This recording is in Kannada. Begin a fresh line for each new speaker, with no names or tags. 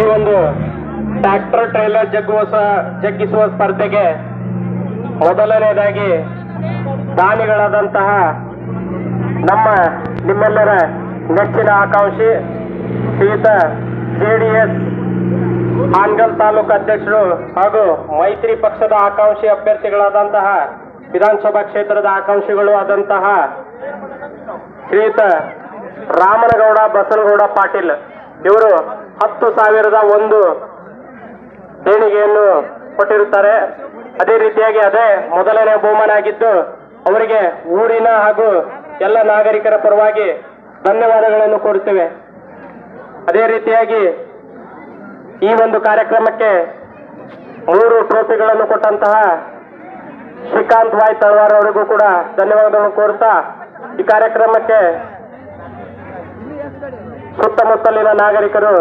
ಟ್ರ್ಯಾಕ್ಟರ್, ಟ್ರೈಲರ್ ಜಗ್ಗುವ ಜಗ್ಗಿಸುವ ಸ್ಪರ್ಧೆಗೆ ಮೊದಲನೇದಾಗಿ ದಾನಿಗಳಾದಂತಹ ನಮ್ಮ ನಿಮ್ಮೆಲ್ಲರ ನೆಚ್ಚಿನ ಆಕಾಂಕ್ಷಿ ಶ್ರೀಯುತ ಎಸ್ ಹಾನಗಲ್ ತಾಲೂಕು ಅಧ್ಯಕ್ಷರು ಹಾಗೂ ಮೈತ್ರಿ ಪಕ್ಷದ ಆಕಾಂಕ್ಷಿ ಅಭ್ಯರ್ಥಿಗಳಾದಂತಹ ವಿಧಾನಸಭಾ ಕ್ಷೇತ್ರದ ಆಕಾಂಕ್ಷಿಗಳು ಆದಂತಹ ಶ್ರೀಯುತ ರಾಮನಗೌಡ, ಬಸನಗೌಡ ಪಾಟೀಲ್ ಇವರು ಹತ್ತು ಸಾವಿರದ ಒಂದು ದೇಣಿಗೆಯನ್ನು ಕೊಟ್ಟಿರುತ್ತಾರೆ. ಅದೇ ರೀತಿಯಾಗಿ ಅದೇ ಮೊದಲನೇ ಬಹುಮಾನ ಆಗಿದ್ದು, ಅವರಿಗೆ ಊರಿನ ಹಾಗೂ ಎಲ್ಲ ನಾಗರಿಕರ ಪರವಾಗಿ ಧನ್ಯವಾದಗಳನ್ನು ಕೋರುತ್ತೇವೆ. ಅದೇ ರೀತಿಯಾಗಿ ಈ ಒಂದು ಕಾರ್ಯಕ್ರಮಕ್ಕೆ ಮೂರು ಟ್ರೋಫಿಗಳನ್ನು ಕೊಟ್ಟಂತಹ ಶ್ರೀಕಾಂತ್ ವಾಯ್ ತಳವಾರ್ ಅವರಿಗೂ ಕೂಡ ಧನ್ಯವಾದಗಳನ್ನು ಕೋರುತ್ತಾ, ಈ ಕಾರ್ಯಕ್ರಮಕ್ಕೆ ಸುತ್ತಮುತ್ತಲಿನ ನಾಗರಿಕರು